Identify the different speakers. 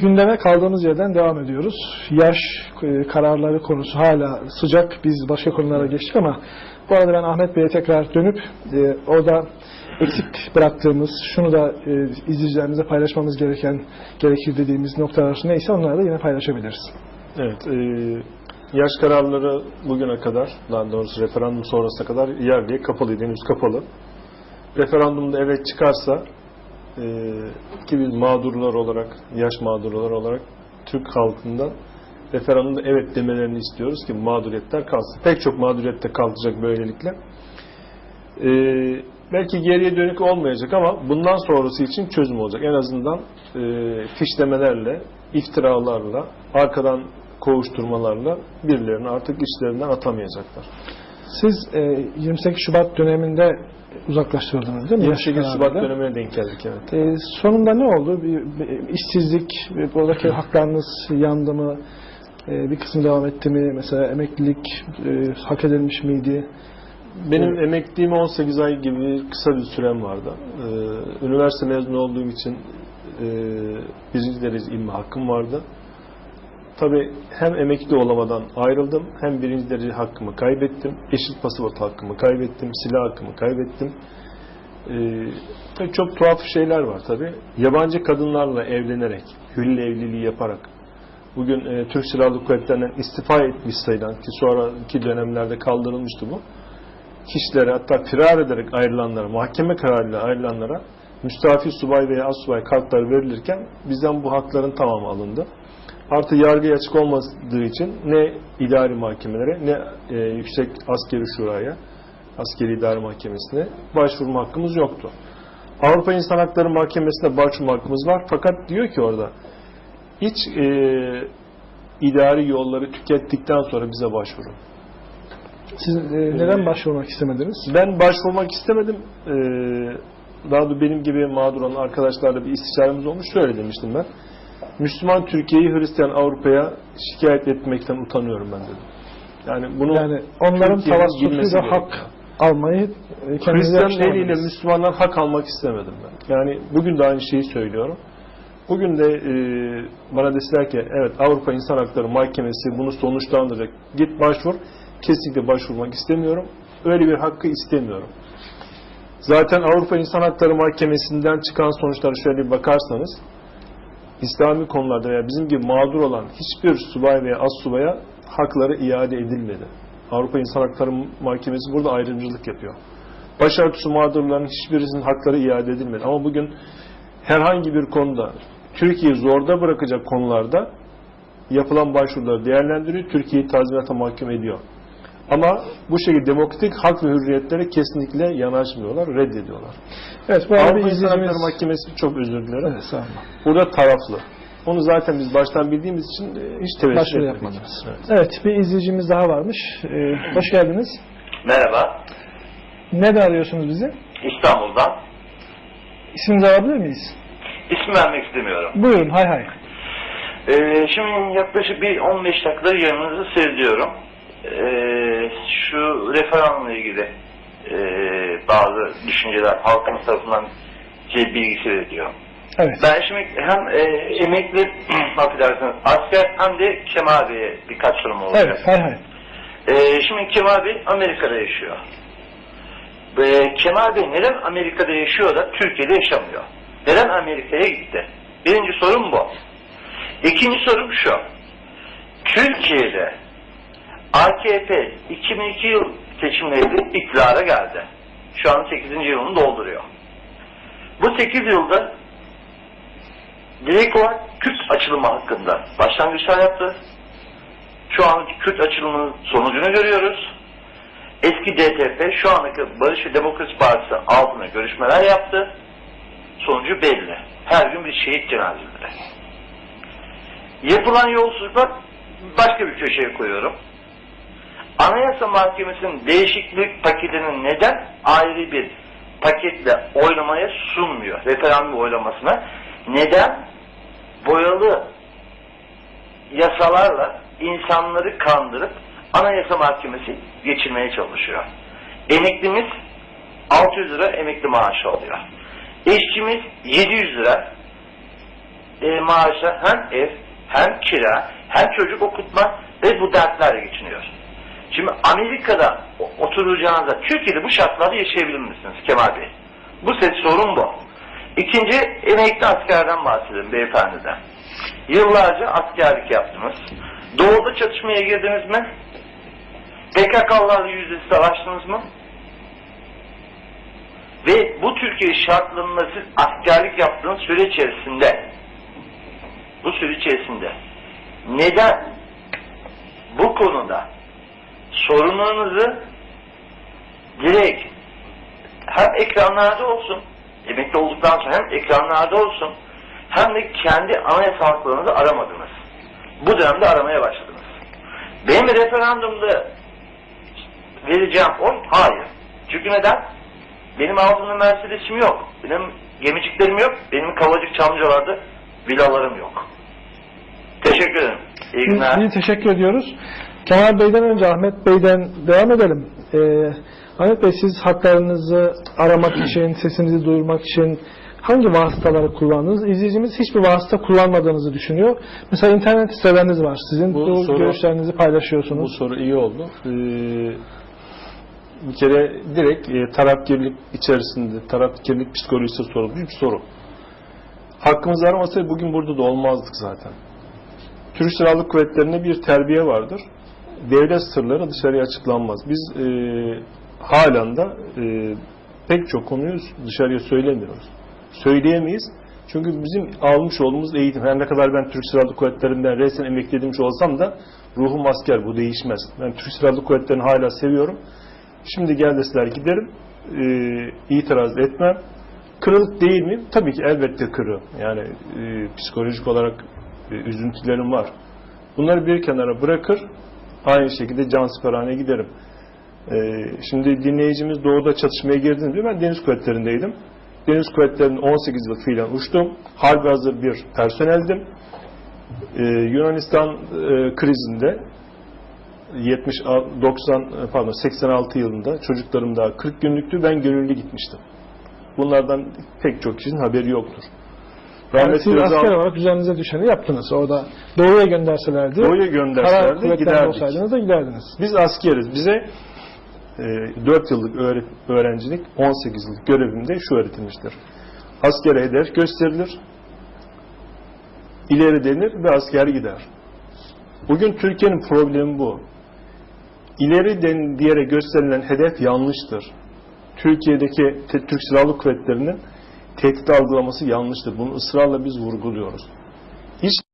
Speaker 1: Gündeme kaldığımız yerden devam ediyoruz. Yaş e, kararları konusu hala sıcak. Biz başka konulara geçtik ama bu arada ben Ahmet Bey'e tekrar dönüp e, orada eksik bıraktığımız, şunu da e, izleyicilerimize paylaşmamız gereken, gerekir dediğimiz noktalar neyse onları da yine paylaşabiliriz.
Speaker 2: Evet, e, yaş kararları bugüne kadar, daha doğrusu referandum sonrasına kadar yerliğe kapalıydı, henüz kapalı. Referandumda evet çıkarsa, ki biz mağdurlar olarak, yaş mağdurlar olarak Türk halkından referandumda evet demelerini istiyoruz ki mağduriyetler kalsın. Pek çok mağduriyet kalkacak böylelikle. E, belki geriye dönük olmayacak ama bundan sonrası için çözüm olacak. En azından e, fişlemelerle, iftiralarla, arkadan kovuşturmalarla birilerini artık işlerinden atamayacaklar.
Speaker 1: Siz e, 28 Şubat döneminde uzaklaştırıldınız değil mi? Yaş
Speaker 2: 28 Şubat
Speaker 1: kararıyla.
Speaker 2: dönemine denk geldik evet.
Speaker 1: E, sonunda ne oldu? Bir, bir işsizlik, bir, buradaki haklarınız yandı mı? E, bir kısım devam etti mi? Mesela emeklilik e, hak edilmiş miydi?
Speaker 2: Benim emekliliğime 18 ay gibi kısa bir sürem vardı. Ee, üniversite mezunu olduğum için e, birinci derece ilmi hakkım vardı. Tabii hem emekli olamadan ayrıldım, hem birinci derece hakkımı kaybettim, eşit pasaport hakkımı kaybettim, silah hakkımı kaybettim. Ee, çok tuhaf şeyler var tabii. Yabancı kadınlarla evlenerek, hülle evliliği yaparak, bugün e, Türk Silahlı Kuvvetleri'nden istifa etmiş sayılan ki sonraki dönemlerde kaldırılmıştı bu kişilere hatta firar ederek ayrılanlara, mahkeme kararıyla ayrılanlara müstafi subay veya assubay kartlar verilirken bizden bu hakların tamamı alındı. Artı yargıya açık olmadığı için ne idari mahkemelere ne e, yüksek askeri şuraya, askeri idare mahkemesine başvurma hakkımız yoktu. Avrupa İnsan Hakları Mahkemesi'ne başvurma hakkımız var fakat diyor ki orada hiç e, idari yolları tükettikten sonra bize başvurun.
Speaker 1: Siz e, neden başvurmak istemediniz?
Speaker 2: Ben başvurmak istemedim. Ee, daha da benim gibi mağdur olan arkadaşlarla bir istişaremiz olmuş. Şöyle demiştim ben. Müslüman Türkiye'yi Hristiyan Avrupa'ya şikayet etmekten utanıyorum ben dedim. Yani bunu
Speaker 1: Yani onların
Speaker 2: gerekiyor.
Speaker 1: hak almayı
Speaker 2: Hristiyan eliyle. Müslümanlar hak almak istemedim ben. Yani bugün de aynı şeyi söylüyorum. Bugün de e, bana deseler ki evet Avrupa İnsan Hakları Mahkemesi bunu sonuçlandıracak. Git başvur. Kesinlikle başvurmak istemiyorum. Öyle bir hakkı istemiyorum. Zaten Avrupa İnsan Hakları Mahkemesi'nden çıkan sonuçlara şöyle bir bakarsanız İslami konularda veya bizim gibi mağdur olan hiçbir subay veya az subaya hakları iade edilmedi. Avrupa İnsan Hakları Mahkemesi burada ayrımcılık yapıyor. Başörtüsü mağdurlarının hiçbirisinin hakları iade edilmedi. Ama bugün herhangi bir konuda Türkiye'yi zorda bırakacak konularda yapılan başvuruları değerlendiriyor, Türkiye'yi tazminata mahkum ediyor. Ama bu şekilde demokratik hak ve hürriyetlere kesinlikle yanaşmıyorlar, reddediyorlar.
Speaker 1: Evet bu arada
Speaker 2: Avrupa
Speaker 1: bir
Speaker 2: İnsan Hakları
Speaker 1: izleyicimiz...
Speaker 2: Mahkemesi çok özür dilerim.
Speaker 1: Evet, sağ olun.
Speaker 2: Burada taraflı. Onu zaten biz baştan bildiğimiz için e, hiç teveccüh etmedik.
Speaker 1: yapmadınız.
Speaker 2: Evet.
Speaker 1: Evet bir izleyicimiz daha varmış. E, hoş geldiniz.
Speaker 3: Merhaba,
Speaker 1: Nerede arıyorsunuz bizi?
Speaker 3: İstanbul'dan.
Speaker 1: İsminizi alabilir miyiz?
Speaker 3: İsim vermek istemiyorum.
Speaker 1: Buyurun hay hay.
Speaker 3: Ee, şimdi yaklaşık bir 15 dakikadır yayınınızı seyrediyorum. Ee, şu referandumla ilgili e, bazı düşünceler halkımız tarafından şey, bilgisi veriliyor.
Speaker 1: Evet.
Speaker 3: Ben şimdi hem e, emekli, affedersiniz, asker hem de Kemal Bey'e birkaç sorum olacak.
Speaker 1: Evet hay hay.
Speaker 3: Ee, şimdi Kemal Bey Amerika'da yaşıyor. Ve Kemal Bey neden Amerika'da yaşıyor da Türkiye'de yaşamıyor? Neden Amerika'ya gitti? Birinci sorum bu. İkinci sorum şu. Türkiye'de AKP 2002 yıl seçimlerinde iktidara geldi. Şu an 8. yılını dolduruyor. Bu 8 yılda direkt olarak Kürt açılımı hakkında başlangıçlar yaptı. Şu an Kürt açılımının sonucunu görüyoruz. Eski DTP şu andaki Barış ve Demokrasi Partisi altına görüşmeler yaptı. Sonucu belli. Her gün bir şehit cenazeleri. Yapılan yolsuzluklar başka bir köşeye koyuyorum. Anayasa Mahkemesi'nin değişiklik paketini neden ayrı bir paketle oylamaya sunmuyor? Referandum oylamasına. Neden boyalı yasalarla insanları kandırıp Anayasa Mahkemesi geçirmeye çalışıyor. Emeklimiz 600 lira emekli maaşı alıyor. İşçimiz 700 lira e, maaşla hem ev, hem kira, hem çocuk okutma ve bu dertlerle geçiniyor. Şimdi Amerika'da o- oturacağınızda Türkiye'de bu şartlarda yaşayabilir misiniz Kemal Bey? Bu ses sorun bu. İkinci emekli askerden bahsedelim beyefendiden. Yıllarca askerlik yaptınız. Doğuda çatışmaya girdiniz mi? PKK'larla yüz yüze savaştınız mı? Ve bu Türkiye şartlarında siz askerlik yaptığınız süre içerisinde bu süre içerisinde neden bu konuda sorunlarınızı direkt hem ekranlarda olsun emekli olduktan sonra hem ekranlarda olsun hem de kendi anayasa haklarınızı aramadınız. Bu dönemde aramaya başladınız. Benim referandumda vereceğim oy hayır. Çünkü neden? Benim altında Mercedes'im yok. Benim gemiciklerim yok. Benim Kavacık Çamlıcalar'da villalarım yok. Teşekkür ederim. İyi günler.
Speaker 1: Biz teşekkür ediyoruz. Kemal Bey'den önce Ahmet Bey'den devam edelim. Ee, Ahmet Bey siz haklarınızı aramak için, sesinizi duyurmak için hangi vasıtaları kullandınız? İzleyicimiz hiçbir vasıta kullanmadığınızı düşünüyor. Mesela internet siteleriniz var. Sizin
Speaker 2: Bu
Speaker 1: bu,
Speaker 2: soru-
Speaker 1: görüşlerinizi
Speaker 2: Bu
Speaker 1: paylaşıyorsunuz.
Speaker 2: soru iyi oldu. Ee, bir kere direkt e, tarafkirlik içerisinde, tarafkirlik psikolojisi sorulmuş bir soru. Hakkımızı aramasaydı bugün burada da olmazdık zaten. Türk Silahlı Kuvvetleri'nde bir terbiye vardır. Devlet sırları dışarıya açıklanmaz. Biz e, halen de e, pek çok konuyu dışarıya söylemiyoruz. Söyleyemeyiz. Çünkü bizim almış olduğumuz eğitim, her ne kadar ben Türk Silahlı Kuvvetleri'nden resen emekli edilmiş olsam da ruhum asker, bu değişmez. Ben Türk Silahlı Kuvvetleri'ni hala seviyorum. Şimdi gel deseler giderim, e, itiraz etmem. Kırılık değil mi? Tabii ki elbette kırığım. Yani e, psikolojik olarak e, üzüntülerim var. Bunları bir kenara bırakır, aynı şekilde cansiperhaneye giderim. E, şimdi dinleyicimiz doğuda çatışmaya girdin diyor. Ben deniz kuvvetlerindeydim. Deniz kuvvetlerinin 18 yıl fiilen uçtum. Harbi hazır bir personeldim. E, Yunanistan e, krizinde 70 90 pardon 86 yılında çocuklarım daha 40 günlüktü. Ben gönüllü gitmiştim. Bunlardan pek çok kişinin haberi yoktur. Rahmetli
Speaker 1: siz
Speaker 2: Özal
Speaker 1: asker olarak üzerinize düşeni yaptınız. Orada doğuya gönderselerdi.
Speaker 2: Doğu'ya gönderselerdi giderdik.
Speaker 1: olsaydınız da giderdiniz.
Speaker 2: Biz askeriz. Bize e, 4 yıllık öğre- öğrencilik 18 yıllık görevimde şu öğretilmiştir. Askere hedef gösterilir, ileri denir ve asker gider. Bugün Türkiye'nin problemi bu. İleri den diyerek gösterilen hedef yanlıştır. Türkiye'deki Türk Silahlı Kuvvetleri'nin tehdit algılaması yanlıştır. Bunu ısrarla biz vurguluyoruz. Hiç